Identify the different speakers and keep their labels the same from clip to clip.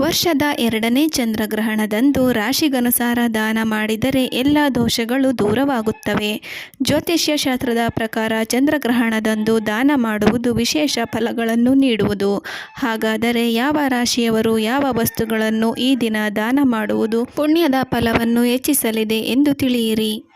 Speaker 1: ವರ್ಷದ ಎರಡನೇ ಚಂದ್ರಗ್ರಹಣದಂದು ರಾಶಿಗನುಸಾರ ದಾನ ಮಾಡಿದರೆ ಎಲ್ಲ ದೋಷಗಳು ದೂರವಾಗುತ್ತವೆ. ಜ್ಯೋತಿಷ್ಯ ಶಾಸ್ತ್ರದ ಪ್ರಕಾರ ಚಂದ್ರಗ್ರಹಣದಂದು ದಾನ ಮಾಡುವುದು ವಿಶೇಷ ಫಲಗಳನ್ನು ನೀಡುವುದು. ಹಾಗಾದರೆ ಯಾವ ರಾಶಿಯವರು ಯಾವ ವಸ್ತುಗಳನ್ನು ಈ ದಿನ ದಾನ ಮಾಡುವುದು ಪುಣ್ಯದ ಫಲವನ್ನು ಹೆಚ್ಚಿಸಲಿದೆ ಎಂದು ತಿಳಿಯಿರಿ.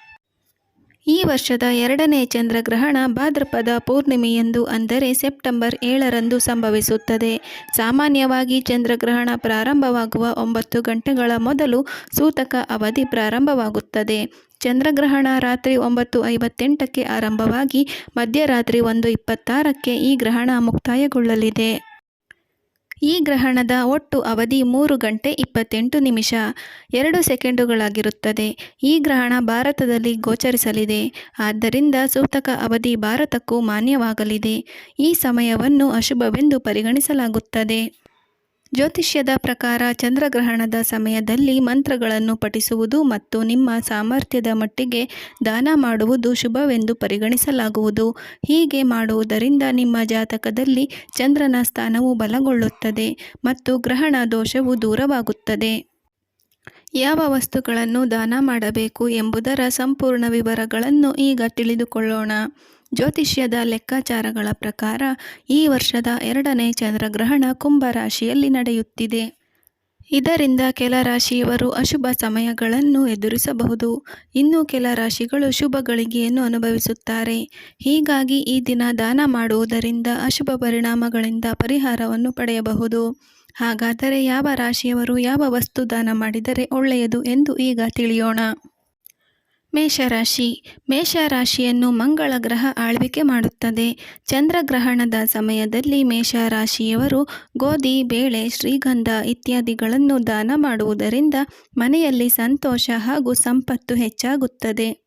Speaker 1: ಈ ವರ್ಷದ ಎರಡನೇ ಚಂದ್ರಗ್ರಹಣ ಭಾದ್ರಪದ ಪೂರ್ಣಿಮೆಯಂದು ಅಂದರೆ ಸೆಪ್ಟೆಂಬರ್ ಏಳರಂದು ಸಂಭವಿಸುತ್ತದೆ. ಸಾಮಾನ್ಯವಾಗಿ ಚಂದ್ರಗ್ರಹಣ ಪ್ರಾರಂಭವಾಗುವ ಒಂಬತ್ತು ಗಂಟೆಗಳ ಮೊದಲು ಸೂತಕ ಅವಧಿ ಪ್ರಾರಂಭವಾಗುತ್ತದೆ. ಚಂದ್ರಗ್ರಹಣ ರಾತ್ರಿ ಒಂಬತ್ತು ಐವತ್ತೆಂಟಕ್ಕೆ ಆರಂಭವಾಗಿ ಮಧ್ಯರಾತ್ರಿ ಒಂದು ಇಪ್ಪತ್ತಾರಕ್ಕೆ ಈ ಗ್ರಹಣ ಮುಕ್ತಾಯಗೊಳ್ಳಲಿದೆ. ಈ ಗ್ರಹಣದ ಒಟ್ಟು ಅವಧಿ ಮೂರು ಗಂಟೆ ಇಪ್ಪತ್ತೆಂಟು ನಿಮಿಷ, ಎರಡು ಸೆಕೆಂಡುಗಳಾಗಿರುತ್ತದೆ. ಈ ಗ್ರಹಣ ಭಾರತದಲ್ಲಿ ಗೋಚರಿಸಲಿದೆ. ಆದ್ದರಿಂದ ಸೂತಕ ಅವಧಿ ಭಾರತಕ್ಕೂ ಮಾನ್ಯವಾಗಲಿದೆ. ಈ ಸಮಯವನ್ನು ಅಶುಭವೆಂದು ಪರಿಗಣಿಸಲಾಗುತ್ತದೆ. ಜ್ಯೋತಿಷ್ಯದ ಪ್ರಕಾರ ಚಂದ್ರಗ್ರಹಣದ ಸಮಯದಲ್ಲಿ ಮಂತ್ರಗಳನ್ನು ಪಠಿಸುವುದು ಮತ್ತು ನಿಮ್ಮ ಸಾಮರ್ಥ್ಯದ ಮಟ್ಟಿಗೆ ದಾನ ಮಾಡುವುದು ಶುಭವೆಂದು ಪರಿಗಣಿಸಲಾಗುವುದು. ಹೀಗೆ ಮಾಡುವುದರಿಂದ ನಿಮ್ಮ ಜಾತಕದಲ್ಲಿ ಚಂದ್ರನ ಸ್ಥಾನವು ಬಲಗೊಳ್ಳುತ್ತದೆ ಮತ್ತು ಗ್ರಹಣ ದೋಷವು ದೂರವಾಗುತ್ತದೆ. ಯಾವ ವಸ್ತುಗಳನ್ನು ದಾನ ಮಾಡಬೇಕು ಎಂಬುದರ ಸಂಪೂರ್ಣ ವಿವರಗಳನ್ನು ಈಗ ತಿಳಿದುಕೊಳ್ಳೋಣ. ಜ್ಯೋತಿಷ್ಯದ ಲೆಕ್ಕಾಚಾರಗಳ ಪ್ರಕಾರ ಈ ವರ್ಷದ ಎರಡನೇ ಚಂದ್ರಗ್ರಹಣ ಕುಂಭ ರಾಶಿಯಲ್ಲಿ ನಡೆಯುತ್ತಿದೆ. ಇದರಿಂದ ಕೆಲ ರಾಶಿಯವರು ಅಶುಭ ಸಮಯಗಳನ್ನು ಎದುರಿಸಬಹುದು. ಇನ್ನು ಕೆಲ ರಾಶಿಗಳು ಶುಭ ಗಳಿಗೆಯನ್ನು ಅನುಭವಿಸುತ್ತಾರೆ. ಹೀಗಾಗಿ ಈ ದಿನ ದಾನ ಮಾಡುವುದರಿಂದ ಅಶುಭ ಪರಿಣಾಮಗಳಿಂದ ಪರಿಹಾರವನ್ನು ಪಡೆಯಬಹುದು. ಹಾಗಾದರೆ ಯಾವ ರಾಶಿಯವರು ಯಾವ ವಸ್ತು ದಾನ ಮಾಡಿದರೆ ಒಳ್ಳೆಯದು ಎಂದು ಈಗ ತಿಳಿಯೋಣ. ಮೇಷರಾಶಿ. ಮೇಷರಾಶಿಯನ್ನು ಮಂಗಳ ಗ್ರಹ ಆಳ್ವಿಕೆ ಮಾಡುತ್ತದೆ. ಚಂದ್ರಗ್ರಹಣದ ಸಮಯದಲ್ಲಿ ಮೇಷರಾಶಿಯವರು ಗೋಧಿ, ಬೇಳೆ, ಶ್ರೀಗಂಧ ಇತ್ಯಾದಿಗಳನ್ನು ದಾನ ಮಾಡುವುದರಿಂದ ಮನೆಯಲ್ಲಿ ಸಂತೋಷ ಹಾಗೂ ಸಂಪತ್ತು ಹೆಚ್ಚಾಗುತ್ತದೆ.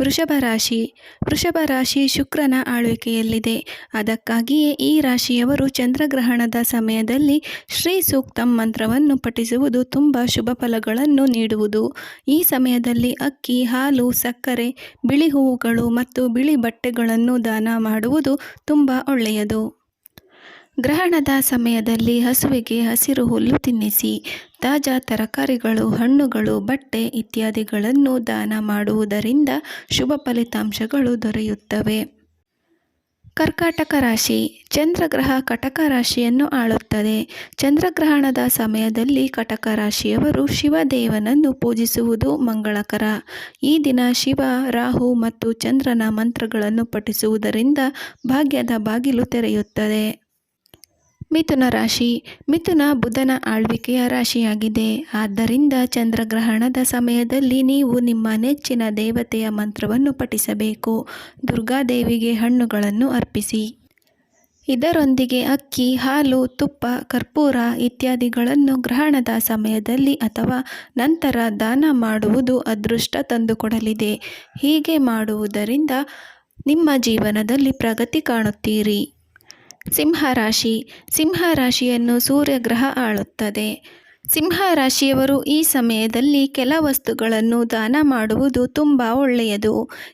Speaker 1: ವೃಷಭ ರಾಶಿ. ವೃಷಭ ರಾಶಿ ಶುಕ್ರನ ಆಳ್ವಿಕೆಯಲ್ಲಿದೆ. ಅದಕ್ಕಾಗಿಯೇ ಈ ರಾಶಿಯವರು ಚಂದ್ರಗ್ರಹಣದ ಸಮಯದಲ್ಲಿ ಶ್ರೀ ಸೂಕ್ತಂ ಮಂತ್ರವನ್ನು ಪಠಿಸುವುದು ತುಂಬ ಶುಭ ಫಲಗಳನ್ನು ನೀಡುವುದು. ಈ ಸಮಯದಲ್ಲಿ ಅಕ್ಕಿ, ಹಾಲು, ಸಕ್ಕರೆ, ಬಿಳಿ ಹೂವುಗಳು ಮತ್ತು ಬಿಳಿ ಬಟ್ಟೆಗಳನ್ನು ದಾನ ಮಾಡುವುದು ತುಂಬ ಒಳ್ಳೆಯದು. ಗ್ರಹಣದ ಸಮಯದಲ್ಲಿ ಹಸುವಿಗೆ ಹಸಿರು ಹುಲ್ಲು ತಿನ್ನಿಸಿ, ತಾಜಾ ತರಕಾರಿಗಳು, ಹಣ್ಣುಗಳು, ಬಟ್ಟೆ ಇತ್ಯಾದಿಗಳನ್ನು ದಾನ ಮಾಡುವುದರಿಂದ ಶುಭ ಫಲಿತಾಂಶಗಳು ದೊರೆಯುತ್ತವೆ. ಕರ್ಕಾಟಕ ರಾಶಿ, ಚಂದ್ರಗ್ರಹ ಕಟಕ ರಾಶಿಯನ್ನು ಆಳುತ್ತದೆ. ಚಂದ್ರಗ್ರಹಣದ ಸಮಯದಲ್ಲಿ ಕಟಕ ರಾಶಿಯವರು ಶಿವದೇವನನ್ನು ಪೂಜಿಸುವುದು ಮಂಗಳಕರ. ಈ ದಿನ ಶಿವ, ರಾಹು ಮತ್ತು ಚಂದ್ರನ ಮಂತ್ರಗಳನ್ನು ಪಠಿಸುವುದರಿಂದ ಭಾಗ್ಯದ ಬಾಗಿಲು ತೆರೆಯುತ್ತದೆ. ಮಿಥುನ ರಾಶಿ. ಮಿಥುನ ಬುಧನ ಆಳ್ವಿಕೆಯ ರಾಶಿಯಾಗಿದೆ. ಆದ್ದರಿಂದ ಚಂದ್ರಗ್ರಹಣದ ಸಮಯದಲ್ಲಿ ನೀವು ನಿಮ್ಮ ನೆಚ್ಚಿನ ದೇವತೆಯ ಮಂತ್ರವನ್ನು ಪಠಿಸಬೇಕು. ದುರ್ಗಾದೇವಿಗೆ ಹಣ್ಣುಗಳನ್ನು ಅರ್ಪಿಸಿ. ಇದರೊಂದಿಗೆ ಅಕ್ಕಿ, ಹಾಲು, ತುಪ್ಪ, ಕರ್ಪೂರ ಇತ್ಯಾದಿಗಳನ್ನು ಗ್ರಹಣದ ಸಮಯದಲ್ಲಿ ಅಥವಾ ನಂತರ ದಾನ ಮಾಡುವುದು ಅದೃಷ್ಟ ತಂದುಕೊಡಲಿದೆ. ಹೀಗೆ ಮಾಡುವುದರಿಂದ ನಿಮ್ಮ ಜೀವನದಲ್ಲಿ ಪ್ರಗತಿ ಕಾಣುತ್ತೀರಿ. ಸಿಂಹರಾಶಿ. ಸಿಂಹರಾಶಿಯನ್ನು ಸೂರ್ಯಗ್ರಹ ಆಳುತ್ತದೆ. ಸಿಂಹ ರಾಶಿಯವರು ಈ ಸಮಯದಲ್ಲಿ ಕೆಲ ವಸ್ತುಗಳನ್ನು ದಾನ ಮಾಡುವುದು ತುಂಬ ಒಳ್ಳೆಯದು.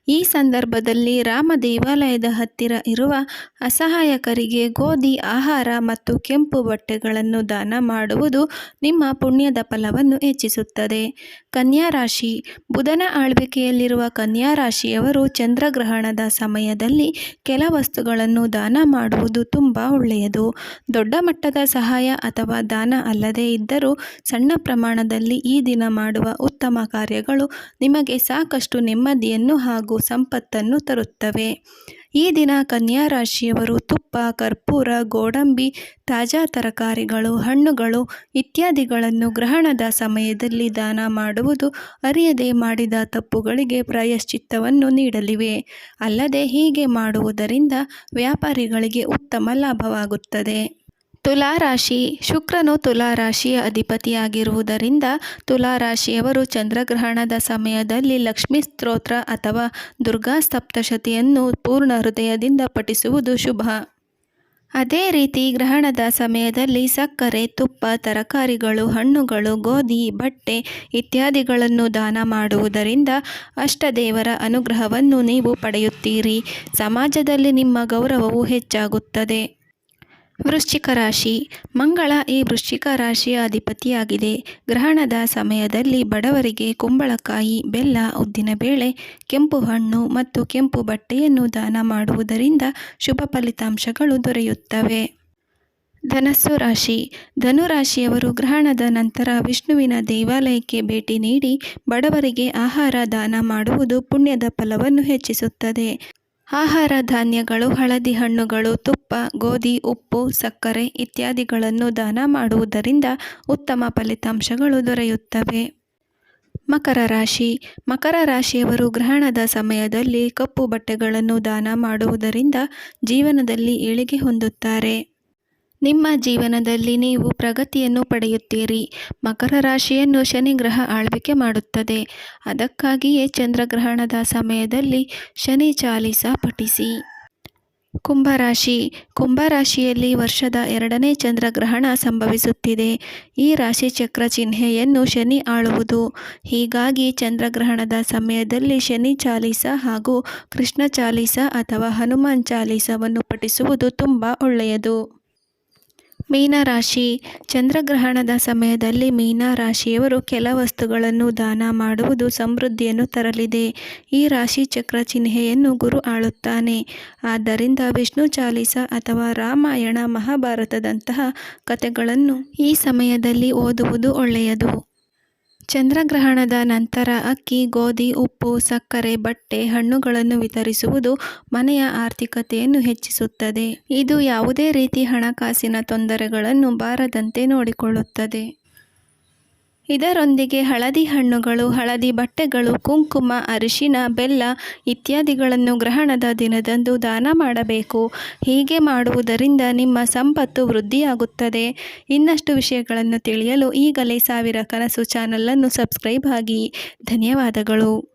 Speaker 1: ಈ ಸಂದರ್ಭದಲ್ಲಿ ರಾಮ ದೇವಾಲಯದ ಹತ್ತಿರ ಇರುವ ಅಸಹಾಯಕರಿಗೆ ಗೋಧಿ, ಆಹಾರ ಮತ್ತು ಕೆಂಪು ಬಟ್ಟೆಗಳನ್ನು ದಾನ ಮಾಡುವುದು ನಿಮ್ಮ ಪುಣ್ಯದ ಫಲವನ್ನು ಹೆಚ್ಚಿಸುತ್ತದೆ. ಕನ್ಯಾ ರಾಶಿ. ಬುಧನ ಆಳ್ವಿಕೆಯಲ್ಲಿರುವ ಕನ್ಯಾ ರಾಶಿಯವರು ಚಂದ್ರಗ್ರಹಣದ ಸಮಯದಲ್ಲಿ ಕೆಲ ವಸ್ತುಗಳನ್ನು ದಾನ ಮಾಡುವುದು ತುಂಬ ಒಳ್ಳೆಯದು. ದೊಡ್ಡ ಮಟ್ಟದ ಸಹಾಯ ಅಥವಾ ದಾನ ಅಲ್ಲದೇ ಇದ್ದರೂ ಸಣ್ಣ ಪ್ರಮಾಣದಲ್ಲಿ ಈ ದಿನ ಮಾಡುವ ಉತ್ತಮ ಕಾರ್ಯಗಳು ನಿಮಗೆ ಸಾಕಷ್ಟು ನೆಮ್ಮದಿಯನ್ನು ಹಾಗೂ ಸಂಪತ್ತನ್ನು ತರುತ್ತವೆ. ಈ ದಿನ ಕನ್ಯಾ ರಾಶಿಯವರು ತುಪ್ಪ, ಕರ್ಪೂರ, ಗೋಡಂಬಿ, ತಾಜಾ ತರಕಾರಿಗಳು, ಹಣ್ಣುಗಳು ಇತ್ಯಾದಿಗಳನ್ನು ಗ್ರಹಣದ ಸಮಯದಲ್ಲಿ ದಾನ ಮಾಡುವುದು ಅರಿಯದೆ ಮಾಡಿದ ತಪ್ಪುಗಳಿಗೆ ಪ್ರಾಯಶ್ಚಿತ್ತವನ್ನು ನೀಡಲಿವೆ. ಅಲ್ಲದೆ ಹೀಗೆ ಮಾಡುವುದರಿಂದ ವ್ಯಾಪಾರಿಗಳಿಗೆ ಉತ್ತಮ ಲಾಭವಾಗುತ್ತದೆ. ತುಲಾರಾಶಿ ಶುಕ್ರನು ತುಲಾರಾಶಿಯ ಅಧಿಪತಿಯಾಗಿರುವುದರಿಂದ ತುಲಾರಾಶಿಯವರು ಚಂದ್ರಗ್ರಹಣದ ಸಮಯದಲ್ಲಿ ಲಕ್ಷ್ಮೀ ಸ್ತೋತ್ರ ಅಥವಾ ದುರ್ಗಾ ಸಪ್ತಶತಿಯನ್ನು ಪೂರ್ಣ ಹೃದಯದಿಂದ ಪಠಿಸುವುದು ಶುಭ. ಅದೇ ರೀತಿ ಗ್ರಹಣದ ಸಮಯದಲ್ಲಿ ಸಕ್ಕರೆ, ತುಪ್ಪ, ತರಕಾರಿಗಳು, ಹಣ್ಣುಗಳು, ಗೋಧಿ, ಬಟ್ಟೆ ಇತ್ಯಾದಿಗಳನ್ನು ದಾನ ಮಾಡುವುದರಿಂದ ಅಷ್ಟದೇವರ ಅನುಗ್ರಹವನ್ನು ನೀವು ಪಡೆಯುತ್ತೀರಿ. ಸಮಾಜದಲ್ಲಿ ನಿಮ್ಮ ಗೌರವವು ಹೆಚ್ಚಾಗುತ್ತದೆ. ವೃಶ್ಚಿಕ ರಾಶಿ. ಮಂಗಳ ಈ ವೃಶ್ಚಿಕ ರಾಶಿಯ ಅಧಿಪತಿಯಾಗಿದೆ. ಗ್ರಹಣದ ಸಮಯದಲ್ಲಿ ಬಡವರಿಗೆ ಕುಂಬಳಕಾಯಿ, ಬೆಲ್ಲ ಉದ್ದಿನಬೇಳೆ ಕೆಂಪು ಹಣ್ಣು ಮತ್ತು ಕೆಂಪು ಬಟ್ಟೆಯನ್ನು ದಾನ ಮಾಡುವುದರಿಂದ ಶುಭ ಫಲಿತಾಂಶಗಳು ದೊರೆಯುತ್ತವೆ. ಧನಸ್ಸು ರಾಶಿ. ಧನುರಾಶಿಯವರು ಗ್ರಹಣದ ನಂತರ ವಿಷ್ಣುವಿನ ದೇವಾಲಯಕ್ಕೆ ಭೇಟಿ ನೀಡಿ ಬಡವರಿಗೆ ಆಹಾರ ದಾನ ಮಾಡುವುದು ಪುಣ್ಯದ ಫಲವನ್ನು ಹೆಚ್ಚಿಸುತ್ತದೆ. ಆಹಾರ ಧಾನ್ಯಗಳು, ಹಳದಿ ಹಣ್ಣುಗಳು, ತುಪ್ಪ, ಗೋಧಿ, ಉಪ್ಪು, ಸಕ್ಕರೆ ಇತ್ಯಾದಿಗಳನ್ನು ದಾನ ಮಾಡುವುದರಿಂದ ಉತ್ತಮ ಫಲಿತಾಂಶಗಳು ದೊರೆಯುತ್ತವೆ. ಮಕರ ರಾಶಿ. ಮಕರ ರಾಶಿಯವರು ಗ್ರಹಣದ ಸಮಯದಲ್ಲಿ ಕಪ್ಪು ಬಟ್ಟೆಗಳನ್ನು ದಾನ ಮಾಡುವುದರಿಂದ ಜೀವನದಲ್ಲಿ ಏಳಿಗೆ ಹೊಂದುತ್ತಾರೆ. ನಿಮ್ಮ ಜೀವನದಲ್ಲಿ ನೀವು ಪ್ರಗತಿಯನ್ನು ಪಡೆಯುತ್ತೀರಿ. ಮಕರ ರಾಶಿಯನ್ನು ಶನಿ ಗ್ರಹ ಆಳ್ವಿಕೆ ಮಾಡುತ್ತದೆ. ಅದಕ್ಕಾಗಿಯೇ ಚಂದ್ರಗ್ರಹಣದ ಸಮಯದಲ್ಲಿ ಶನಿ ಚಾಲಿಸ ಪಠಿಸಿ. ಕುಂಭರಾಶಿ ಕುಂಭರಾಶಿಯಲ್ಲಿ ವರ್ಷದ ಎರಡನೇ ಚಂದ್ರಗ್ರಹಣ ಸಂಭವಿಸುತ್ತಿದೆ. ಈ ರಾಶಿ ಚಕ್ರ ಚಿಹ್ನೆಯನ್ನು ಶನಿ ಆಳುವುದು. ಹೀಗಾಗಿ ಚಂದ್ರಗ್ರಹಣದ ಸಮಯದಲ್ಲಿ ಶನಿ ಚಾಲಿಸ ಹಾಗೂ ಕೃಷ್ಣ ಚಾಲಿಸ ಅಥವಾ ಹನುಮಾನ್ ಚಾಲಿಸವನ್ನು ಪಠಿಸುವುದು ತುಂಬ ಒಳ್ಳೆಯದು. ಮೀನರಾಶಿ. ಚಂದ್ರಗ್ರಹಣದ ಸಮಯದಲ್ಲಿ ಮೀನರಾಶಿಯವರು ಕೆಲ ವಸ್ತುಗಳನ್ನು ದಾನ ಮಾಡುವುದು ಸಮೃದ್ಧಿಯನ್ನು ತರಲಿದೆ. ಈ ರಾಶಿ ಚಕ್ರ ಚಿಹ್ನೆಯನ್ನು ಗುರು ಆಳುತ್ತಾನೆ. ಆದ್ದರಿಂದ ವಿಷ್ಣು ಚಾಲಿಸ ಅಥವಾ ರಾಮಾಯಣ ಮಹಾಭಾರತದಂತಹ ಕಥೆಗಳನ್ನು ಈ ಸಮಯದಲ್ಲಿ ಓದುವುದು ಒಳ್ಳೆಯದು. ಚಂದ್ರಗ್ರಹಣದ ನಂತರ ಅಕ್ಕಿ, ಗೋಧಿ, ಉಪ್ಪು, ಸಕ್ಕರೆ, ಬಟ್ಟೆ, ಹಣ್ಣುಗಳನ್ನು ವಿತರಿಸುವುದು ಮನೆಯ ಆರ್ಥಿಕತೆಯನ್ನು ಹೆಚ್ಚಿಸುತ್ತದೆ. ಇದು ಯಾವುದೇ ರೀತಿ ಹಣಕಾಸಿನ ತೊಂದರೆಗಳನ್ನು ಬಾರದಂತೆ ನೋಡಿಕೊಳ್ಳುತ್ತದೆ. ಇದರೊಂದಿಗೆ ಹಳದಿ ಹಣ್ಣುಗಳು, ಹಳದಿ ಬಟ್ಟೆಗಳು, ಕುಂಕುಮ, ಅರಿಶಿನ, ಬೆಲ್ಲ ಇತ್ಯಾದಿಗಳನ್ನು ಗ್ರಹಣದ ದಿನದಂದು ದಾನ ಮಾಡಬೇಕು. ಹೀಗೆ ಮಾಡುವುದರಿಂದ ನಿಮ್ಮ ಸಂಪತ್ತು ವೃದ್ಧಿಯಾಗುತ್ತದೆ. ಇನ್ನಷ್ಟು ವಿಷಯಗಳನ್ನು ತಿಳಿಯಲು ಈಗಲೇ ಸಾವಿರ ಕನಸು ಚಾನಲನ್ನು ಸಬ್ಸ್ಕ್ರೈಬ್ ಆಗಿ. ಧನ್ಯವಾದಗಳು.